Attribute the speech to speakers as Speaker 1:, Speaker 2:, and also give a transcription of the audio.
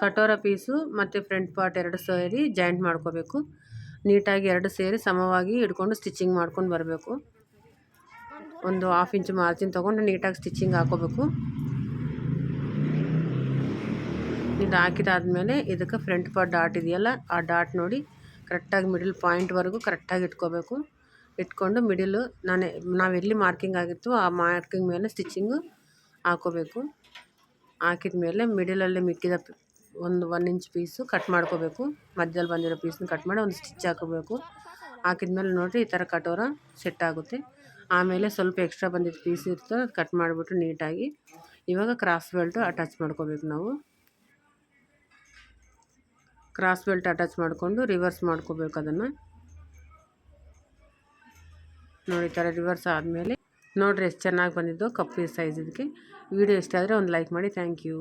Speaker 1: ಕಟೋರ piece ಮತ್ತು front part ಎರಡು ಸೇರಿ ಜಾಯಿಂಟ್ ಮಾಡ್ಕೋಬೇಕು. ನೀಟಾಗಿ ಎರಡು ಸೇರಿ ಸಮವಾಗಿ ಹಿಡ್ಕೊಂಡು ಸ್ಟಿಚಿಂಗ್ ಮಾಡ್ಕೊಂಡು ಬರಬೇಕು. ಒಂದು ಹಾಫ್ ಇಂಚ್ ಮಾರ್ಜಿನ್ ತೊಗೊಂಡು ನೀಟಾಗಿ ಸ್ಟಿಚಿಂಗ್ ಹಾಕೋಬೇಕು. ಇದು ಹಾಕಿದಾದ್ಮೇಲೆ ಇದಕ್ಕೆ ಫ್ರಂಟ್ ಪಾರ್ಟ್ ಡಾಟ್ ಇದೆಯಲ್ಲ, ಆ ಡಾಟ್ ನೋಡಿ ಕರೆಕ್ಟಾಗಿ ಮಿಡಲ್ ಪಾಯಿಂಟ್ವರೆಗೂ ಕರೆಕ್ಟಾಗಿ ಇಟ್ಕೋಬೇಕು. ಇಟ್ಕೊಂಡು ಮಿಡಿಲು ನಾನೇ ನಾವೆಲ್ಲಿ ಮಾರ್ಕಿಂಗ್ ಆಗಿತ್ತು ಆ ಮಾರ್ಕಿಂಗ್ ಮೇಲೆ ಸ್ಟಿಚಿಂಗು ಹಾಕೋಬೇಕು. ಹಾಕಿದ ಮೇಲೆ ಮಿಡಲಲ್ಲಿ ಮಿಕ್ಕಿದ ಒಂದು ಒನ್ ಇಂಚ್ ಪೀಸು ಕಟ್ ಮಾಡ್ಕೋಬೇಕು. ಮಧ್ಯದಲ್ಲಿ ಬಂದಿರೋ ಪೀಸ್ನ ಕಟ್ ಮಾಡಿ ಒಂದು ಸ್ಟಿಚ್ ಹಾಕೋಬೇಕು. ಹಾಕಿದ್ಮೇಲೆ ನೋಡಿರಿ ಈ ಥರ ಕಟೋರ ಸೆಟ್ ಆಗುತ್ತೆ. ಆಮೇಲೆ ಸ್ವಲ್ಪ ಎಕ್ಸ್ಟ್ರಾ ಬಂದಿದ್ದು ಪೀಸ್ ಇರ್ತದೆ, ಅದು ಕಟ್ ಮಾಡಿಬಿಟ್ಟು ನೀಟಾಗಿ ಇವಾಗ ಕ್ರಾಸ್ ಬೆಲ್ಟು ಅಟ್ಯಾಚ್ ಮಾಡ್ಕೋಬೇಕು ನಾವು. ಕ್ರಾಸ್ ಬೆಲ್ಟ್ ಅಟ್ಯಾಚ್ ಮಾಡಿಕೊಂಡು ರಿವರ್ಸ್ ಮಾಡ್ಕೋಬೇಕು ಅದನ್ನು. ನೋಡಿ ಈ ಥರ ರಿವರ್ಸ್ ಆದಮೇಲೆ ನೋಡಿರಿ ಎಷ್ಟು ಚೆನ್ನಾಗಿ ಬಂದಿದ್ದು ಕಪ್ಪಿ ಸೈಜ್ ಇದಕ್ಕೆ. ವಿಡಿಯೋ ಇಷ್ಟ ಆದರೆ ಒಂದು ಲೈಕ್ ಮಾಡಿ. Thank you